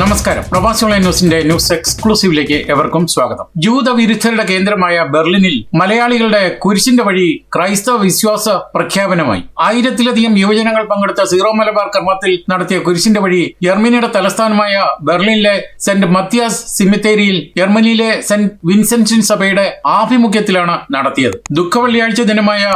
നമസ്കാരം. പ്രവാസി ഓൺലൈൻ ന്യൂസിന്റെ ന്യൂസ് എക്സ്ക്ലൂസീവിലേക്ക് എവർക്കും സ്വാഗതം. ജൂത വിരുദ്ധരുടെ കേന്ദ്രമായ ബെർലിനിൽ മലയാളികളുടെ കുരിശിന്റെ വഴി ക്രൈസ്തവ വിശ്വാസ പ്രഖ്യാപനമായി. ആയിരത്തിലധികം യുവജനങ്ങൾ പങ്കെടുത്ത സീറോ മലബാർ കർമ്മത്തിൽ നടത്തിയ കുരിശിന്റെ വഴി ജർമ്മനിയുടെ തലസ്ഥാനമായ ബെർലിനിലെ സെന്റ് മത്തിയാസ് സിമിത്തേരിയിൽ ജർമ്മനിയിലെ സെന്റ് വിൻസെൻഷൻ സഭയുടെ ആഭിമുഖ്യത്തിലാണ് നടത്തിയത്. ദുഃഖവെള്ളിയാഴ്ച ദിനമായ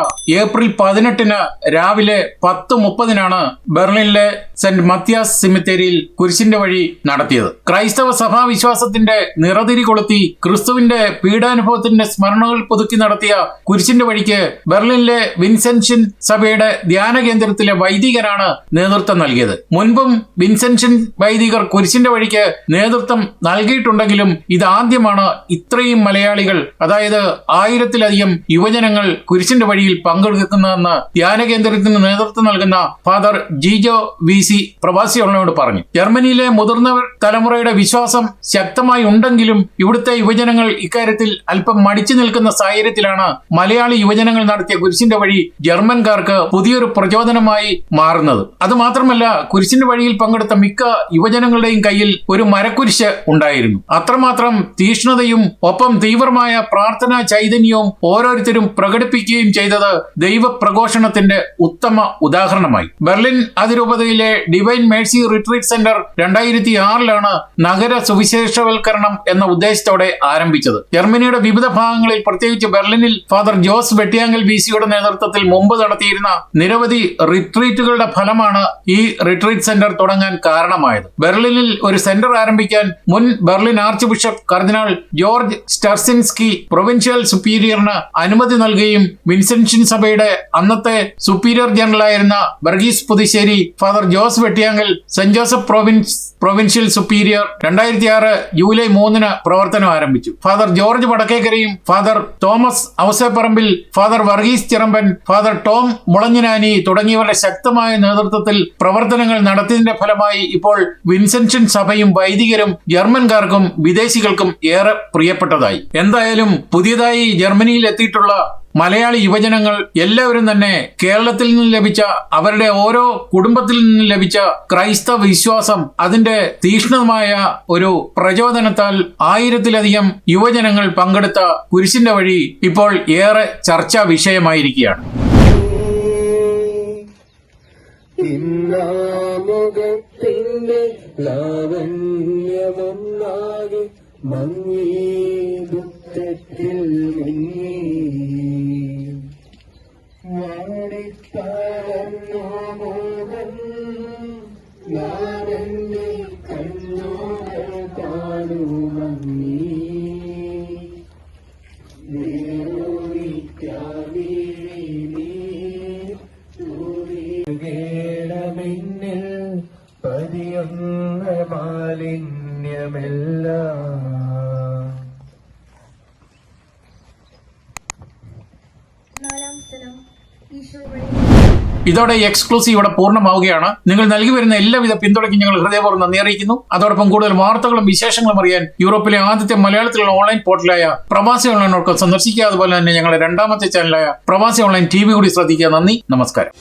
ഏപ്രിൽ പതിനെട്ടിന് രാവിലെ പത്ത് മുപ്പതിനാണ് ബെർലിനിലെ സെന്റ് മത്തിയാസ് സിമിത്തേരിയിൽ കുരിശിന്റെ വഴി നടത്തിയത്. ക്രൈസ്തവ സഭാ വിശ്വാസത്തിന്റെ നിറതിരി കൊളുത്തി ക്രിസ്തുവിന്റെ പീഡാനുഭവത്തിന്റെ സ്മരണകൾ പുതുക്കി നടത്തിയ കുരിശിന്റെ വഴിക്ക് ബെർലിനിലെ വിൻസെൻഷൻ സഭയുടെ ധ്യാന കേന്ദ്രത്തിലെ വൈദികരാണ് നേതൃത്വം നൽകിയത്. മുൻപും വിൻസെൻഷൻ വൈദികർ കുരിശിന്റെ വഴിക്ക് നേതൃത്വം നൽകിയിട്ടുണ്ടെങ്കിലും ഇതാദ്യമാണ് ഇത്രയും മലയാളികൾ അതായത് ആയിരത്തിലധികം യുവജനങ്ങൾ കുരിശിന്റെ വഴിയിൽ പങ്കെടുക്കുന്നതെന്ന് ധ്യാന കേന്ദ്രത്തിന് നേതൃത്വം നൽകുന്ന ഫാദർ ജിജോ വി സി പ്രവാസിയുള്ളവരോട് പറഞ്ഞു. ജർമ്മനിയിലെ മുതിർന്നവർ തലമുറയുടെ വിശ്വാസം ശക്തമായി ഉണ്ടെങ്കിലും ഇവിടുത്തെ യുവജനങ്ങൾ ഇക്കാര്യത്തിൽ അല്പം മടിച്ചു നിൽക്കുന്ന സാഹചര്യത്തിലാണ് മലയാളി യുവജനങ്ങൾ നടത്തിയ കുരിശിന്റെ വഴി ജർമ്മൻകാർക്ക് പുതിയൊരു പ്രചോദനമായി മാറുന്നത്. അത് മാത്രമല്ല കുരിശിന്റെ വഴിയിൽ പങ്കെടുത്ത മിക്ക യുവജനങ്ങളുടെയും കയ്യിൽ ഒരു മരക്കുരിശ് ഉണ്ടായിരുന്നു. അത്രമാത്രം തീഷ്ണതയും ഒപ്പം തീവ്രമായ പ്രാർത്ഥനാ ചൈതന്യവും ഓരോരുത്തരും പ്രകടിപ്പിക്കുകയും ചെയ്തത് ദൈവപ്രഘോഷണത്തിന്റെ ഉത്തമ ഉദാഹരണമായി. ബെർലിൻ അതിരൂപതയിലെ ഡിവൈൻ മേഴ്സി റിട്രീറ്റ് സെന്റർ രണ്ടായിരത്തി ആറിലാണ് നഗര സുവിശേഷവൽക്കരണം എന്ന ഉദ്ദേശത്തോടെ ആരംഭിച്ചത്. ജർമ്മനിയുടെ വിവിധ ഭാഗങ്ങളിൽ പ്രത്യേകിച്ച് ബെർലിനിൽ ഫാദർ ജോസ് വെട്ടിയാങ്കൽ ബി സിയുടെ നേതൃത്വത്തിൽ മുമ്പ് നടത്തിയിരുന്ന നിരവധി റിട്രീറ്റുകളുടെ ഫലമാണ് ഈ റിട്രീറ്റ് സെന്റർ തുടങ്ങാൻ കാരണമായത്. ബെർലിനിൽ ഒരു സെന്റർ ആരംഭിക്കാൻ മുൻ ബെർലിൻ ആർച്ച് ബിഷപ്പ് കർദിനാൾ ജോർജ് സ്റ്റർസിൻസ്കി പ്രൊവിൻഷ്യൽ സുപ്പീരിയറിന് അനുമതി നൽകുകയും വിൻസെൻഷൻ സഭയുടെ അന്നത്തെ superior ജനറലായിരുന്ന Varghese Puthussery father Jose Vettiyankal saint Joseph province provincial superior രണ്ടായിരത്തി ആറ് ജൂലൈ മൂന്നിന് പ്രവർത്തനം ആരംഭിച്ചു. Father George വടക്കേക്കരയും father Thomas Avaseparambil father Varghese Chirampan father Tom Mulanjinani തുടങ്ങിയവരുടെ ശക്തമായ നേതൃത്വത്തിൽ പ്രവർത്തനങ്ങൾ നടത്തിയതിന്റെ ഫലമായി ഇപ്പോൾ വിൻസെൻഷൻ സഭയും വൈദികരും ജർമ്മൻകാർക്കും വിദേശികൾക്കും ഏറെ പ്രിയപ്പെട്ടതായി. എന്തായാലും പുതിയതായി ജർമ്മനിയിൽ എത്തിയിട്ടുള്ള മലയാളി യുവജനങ്ങൾ എല്ലാവരും തന്നെ കേരളത്തിൽ നിന്ന് ലഭിച്ച അവരുടെ ഓരോ കുടുംബത്തിൽ നിന്ന് ലഭിച്ച ക്രൈസ്തവ വിശ്വാസം അതിന്റെ തീക്ഷ്ണമായ ഒരു പ്രചോദനത്താൽ ആയിരത്തിലധികം യുവജനങ്ങൾ പങ്കെടുത്ത കുരിശിന്റെ വഴി ഇപ്പോൾ ഏറെ ചർച്ചാ വിഷയമായിരിക്കുകയാണ്. ഇന്നാമുഖത്തിന്റെ ദുഃഖത്തിൽ മുങ്ങി. മോഹം ഞാനെന്റെ കണ്ണോട് കാണുമങ്ങി വേണമെന്നിൽ പതിയൊന്ന മാലിന്യമല്ല. നാലാം സ്ഥലം. ഇതോടെ എക്സ്ക്ലൂസീവ് ഇവിടെ പൂർണമാവുകയാണ്. നിങ്ങൾ നൽകി വരുന്ന എല്ലാവിധ പിന്തുണയ്ക്കും ഞങ്ങൾ ഹൃദയപൂർവം നന്ദി അറിയിക്കുന്നു. അതോടൊപ്പം കൂടുതൽ വാർത്തകളും വിശേഷങ്ങളും അറിയാൻ യൂറോപ്പിലെ ആദ്യത്തെ മലയാളത്തിലുള്ള ഓൺലൈൻ പോർട്ടലായ പ്രവാസി ഓൺലൈൻ ഡോട്ട് സന്ദർശിക്കുക. അതുപോലെ തന്നെ ഞങ്ങളുടെ രണ്ടാമത്തെ ചാനലായ പ്രവാസി ഓൺലൈൻ ടി വി കൂടി ശ്രദ്ധിക്കുക. നന്ദി. നമസ്കാരം.